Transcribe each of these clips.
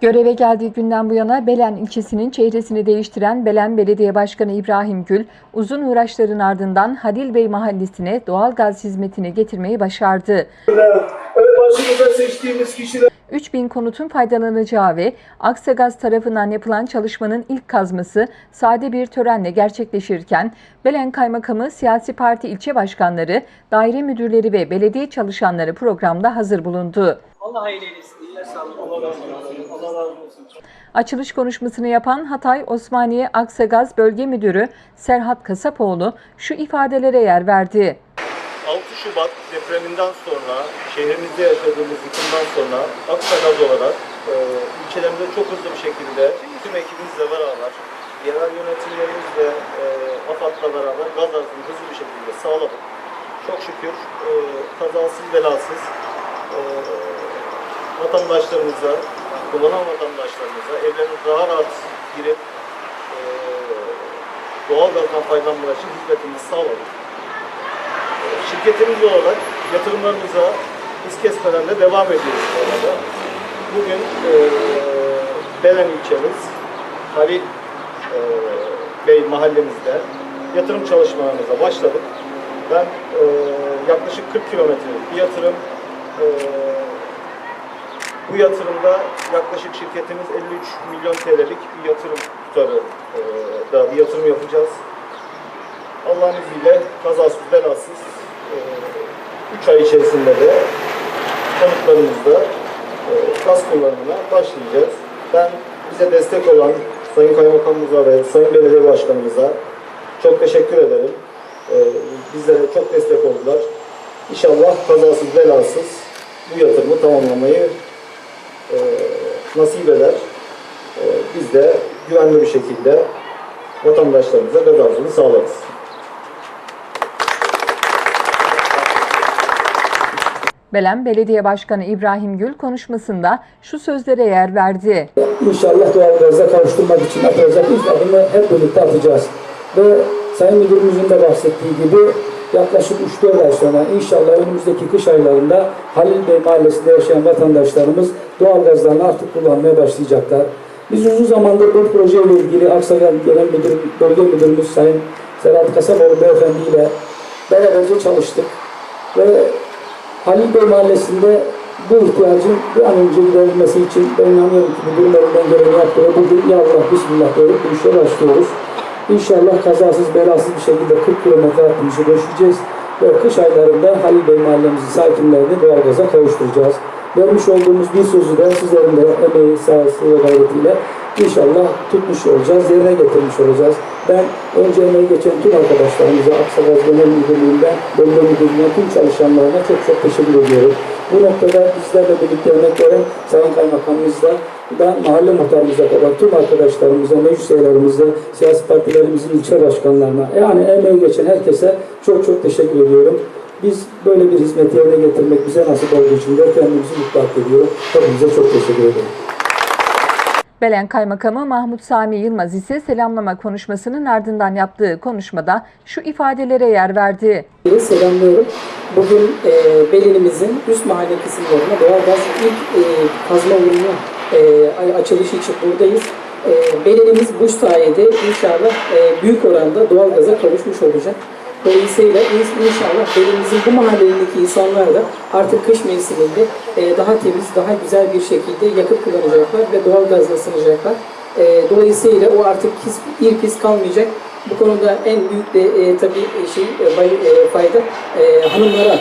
Göreve geldiği günden bu yana Belen ilçesinin çehresini değiştiren Belen Belediye Başkanı İbrahim Gül, uzun uğraşların ardından Halil Bey Mahallesi'ne doğal gaz hizmetini getirmeyi başardı. Başımıza seçtiğimiz kişiler 3000 konutun faydalanacağı ve Aksagaz tarafından yapılan çalışmanın ilk kazması sade bir törenle gerçekleşirken Belen Kaymakamı, siyasi parti ilçe başkanları, daire müdürleri ve belediye çalışanları programda hazır bulundu. Allah hayırlı eylesin. Allah razı olsun. Allah razı olsun. Açılış konuşmasını yapan Hatay Osmaniye Aksagaz Bölge Müdürü Serhat Kasapoğlu şu ifadelere yer verdi. 6 Şubat depreminden sonra şehrimizde yaşadığımız yıkımdan sonra Aksagaz olarak e, ilçelerimize çok hızlı bir şekilde tüm ekibimizle beraber yerel yönetimlerimiz ve e, AFAD'la beraber gaz arzını hızlı bir şekilde sağladık. Çok şükür e, kazasız belasız vatandaşlarımıza, kullanan vatandaşlarımıza evlerine daha rahat girip e, doğal gazdan faydalanmaları için hizmetimizi sağladık. Şirketimiz olarak yatırımlarımıza hız kesmeden de devam ediyoruz bu arada. Bugün e, Belen ilçemiz Halil e, Bey mahallemizde yatırım çalışmalarımıza başladık. Ben e, yaklaşık 40 kilometrelik bir yatırım. E, bu yatırımda yaklaşık şirketimiz 53 milyon TL'lik bir yatırım tutarı e, da bir yatırım yapacağız. Allah'ın izniyle kazasız belasız 3 ay içerisinde de konutlarımızda e, gaz kullanımına başlayacağız. Ben bize destek olan Sayın Kaymakamımıza ve Sayın Belediye Başkanımıza çok teşekkür ederim. E, bizlere çok destek oldular. İnşallah kazasız belasız bu yatırımı tamamlamayı e, nasip eder. E, biz de güvenli bir şekilde vatandaşlarımıza gaz arzını sağlarız. Belen Belediye Başkanı İbrahim Gül konuşmasında şu sözlere yer verdi. İnşallah doğalgaza kavuşturmak için atılacak ilk adımı hep birlikte atacağız. Ve Sayın Müdürümüzün de bahsettiği gibi yaklaşık 3-4 ay sonra inşallah önümüzdeki kış aylarında Halil Bey Mahallesi'nde yaşayan vatandaşlarımız doğalgazlarını artık kullanmaya başlayacaklar. Biz uzun zamandır bu projeyle ilgili Aksaray Genel Müdür, Bölge Müdürümüz Sayın Serhat Kasapoğlu Beyefendi ile beraberce çalıştık. Ve Halil Bey Mahallesi'nde bu ihtiyacın bir an önce giderilmesi için ben inanıyorum ki müdürün elinden geleni yaptı ve bugün ya Allah Bismillah diyoruz bu işe başlıyoruz. İnşallah kazasız belasız bir şekilde 40 kilometre hattımızı döşeceğiz ve kış aylarında Halil Bey mahallemizin sakinlerini doğalgaza kavuşturacağız. Vermiş olduğumuz bir sözü de sizlerin de emeği, sahası ve gayretiyle inşallah tutmuş olacağız, yerine getirmiş olacağız. Ben önce emeği geçen tüm arkadaşlarımıza, Aksagaz Genel Müdürlüğü'nden, Bölge Müdürlüğü'ne, tüm çalışanlarına çok çok teşekkür ediyorum. Bu noktada bizlerle birlikte emek veren Sayın Kaymakamımızla, da mahalle muhtarımıza kadar tüm arkadaşlarımıza, meclis üyelerimize, siyasi partilerimizin ilçe başkanlarına, yani emeği geçen herkese çok çok teşekkür ediyorum. Biz böyle bir hizmeti yerine getirmek bize nasip olduğu için de kendimizi mutlu hissediyorum. Hepinize çok teşekkür ederim. Belen Kaymakamı Mahmut Sami Yılmaz ise selamlama konuşmasının ardından yaptığı konuşmada şu ifadelere yer verdi. Selamlıyorum. Bugün e, Belenimizin üst mahalle kısımlarına doğalgaz ilk e, kazma ürünü e, açılışı için buradayız. E, Belenimiz bu sayede inşallah e, büyük oranda doğalgaza kavuşmuş olacak. Dolayısıyla in- inşallah belimizin bu mahallelindeki insanlar da artık kış mevsiminde e, daha temiz, daha güzel bir şekilde yakıt kullanacaklar ve doğalgazla ısınacaklar. E, dolayısıyla o artık his, ilk his kalmayacak. Bu konuda en büyük de e, tabii şey e, e, fayda e, hanımlara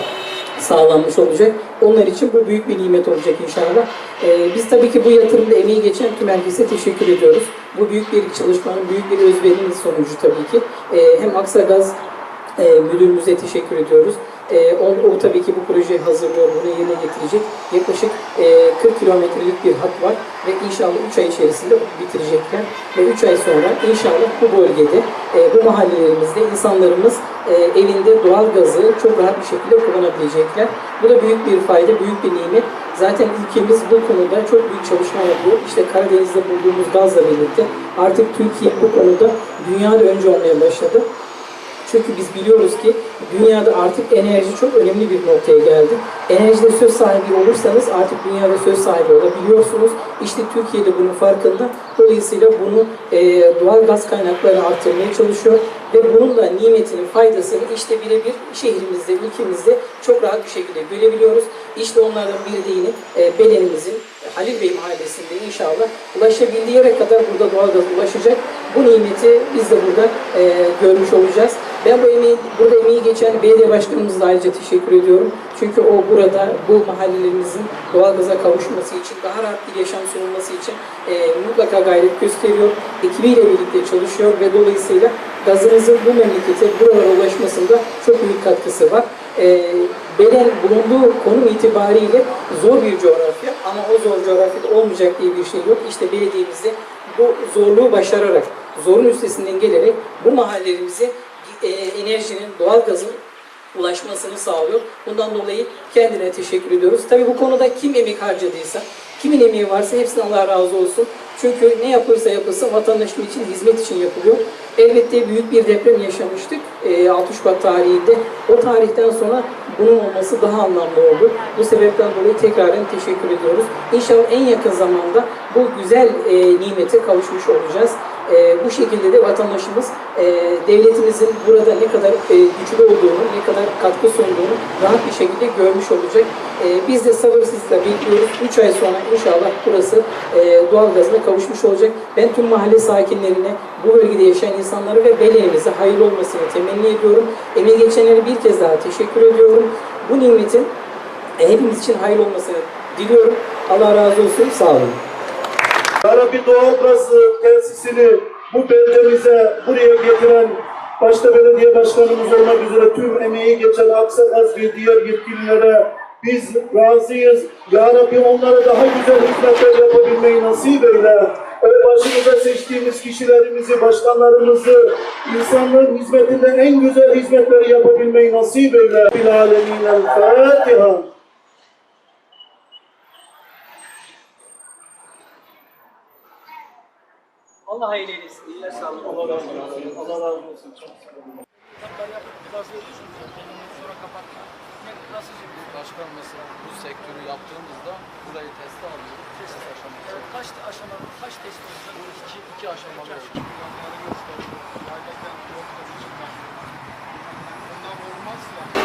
sağlanmış olacak. Onlar için bu büyük bir nimet olacak inşallah. Ee, biz tabii ki bu yatırımda emeği geçen tüm herkese teşekkür ediyoruz. Bu büyük bir çalışmanın, büyük bir özverinin sonucu tabii ki. Ee, hem Aksagaz e, müdürümüze teşekkür ediyoruz. E, o, o tabii ki bu projeyi hazırlıyor, bunu yerine getirecek. Yaklaşık e, 40 kilometrelik bir hat var ve inşallah 3 ay içerisinde bitirecekler. Ve 3 ay sonra inşallah bu bölgede, e, bu mahallelerimizde insanlarımız e, evinde doğal gazı çok rahat bir şekilde kullanabilecekler. Bu da büyük bir fayda, büyük bir nimet. Zaten ülkemiz bu konuda çok büyük çalışma yapıyor. İşte Karadeniz'de bulduğumuz gazla birlikte artık Türkiye bu konuda dünyada önce olmaya başladı. Çünkü biz biliyoruz ki dünyada artık enerji çok önemli bir noktaya geldi. Enerjide söz sahibi olursanız artık dünyada söz sahibi olabiliyorsunuz. İşte Türkiye'de bunun farkında. Dolayısıyla bunu e, doğal gaz kaynaklarını artırmaya çalışıyor ve bunun da nimetinin faydasını işte birebir şehrimizde, ülkemizde çok rahat bir şekilde görebiliyoruz. İşte onlardan biri e, Belenimizin Halil Bey mahallesinde inşallah ulaşabildiği yere kadar burada doğalgaz ulaşacak. Bu nimeti biz de burada e, görmüş olacağız. Ben bu emeği, burada emeği geçen belediye başkanımıza ayrıca teşekkür ediyorum. Çünkü o burada bu mahallelerimizin doğalgaza kavuşması için, daha rahat bir yaşam sunulması için e, mutlaka gayret gösteriyor. Ekibiyle birlikte çalışıyor ve dolayısıyla gazımızın bu memlekete, buralara ulaşmasında çok büyük katkısı var. E, Belen bulunduğu konum itibariyle zor bir coğrafya ama o zor coğrafyada olmayacak diye bir şey yok. İşte belediyemizde bu zorluğu başararak, zorun üstesinden gelerek bu mahallelerimize e, enerjinin, doğalgazın ulaşmasını sağlıyor. Bundan dolayı kendine teşekkür ediyoruz. Tabii bu konuda kim emek harcadıysa, kimin emeği varsa hepsine Allah razı olsun. Çünkü ne yapılırsa yapılsın vatandaşın için, hizmet için yapılıyor. Elbette büyük bir deprem yaşamıştık e, 6 Şubat tarihinde. O tarihten sonra bunun olması daha anlamlı oldu. Bu sebepten dolayı tekraren teşekkür ediyoruz. İnşallah en yakın zamanda bu güzel e, nimete kavuşmuş olacağız. E, bu şekilde de vatandaşımız e, devletimizin burada ne kadar e, güçlü olduğunu, ne kadar katkı sunduğunu rahat bir şekilde görmüş olacak. E, biz de sabırsızlıkla bekliyoruz. 3 ay sonra inşallah burası e, doğalgazına kavuşmuş olacak. Ben tüm mahalle sakinlerine, bu bölgede yaşayan insanlara ve belediyemize hayırlı olmasını temenni ediyorum. Emeği geçenlere bir kez daha teşekkür ediyorum. Bu nimetin hepimiz için hayırlı olmasını diliyorum. Allah razı olsun. Sağ olun. Ya Rabbi doğalgazı tesisini bu beldemize buraya getiren başta belediye başkanımız olmak üzere tüm emeği geçen Aksagaz ve diğer yetkililere biz razıyız. Ya Rabbi onlara daha güzel hizmetler yapabilmeyi nasip eyle. Ve başımıza seçtiğimiz kişilerimizi, başkanlarımızı insanlığın hizmetinde en güzel hizmetleri yapabilmeyi nasip eyle. Bil alemin Fatiha. Allah eylesin. İyiler sağlık. Allah razı olsun. Allah razı olsun. Başkan mesela bu sektörü yaptığımızda burayı teste alıyoruz. Test aşaması. Kaç aşama, kaç test olacak? İki, iki aşamalı olacak. Bundan olmazsa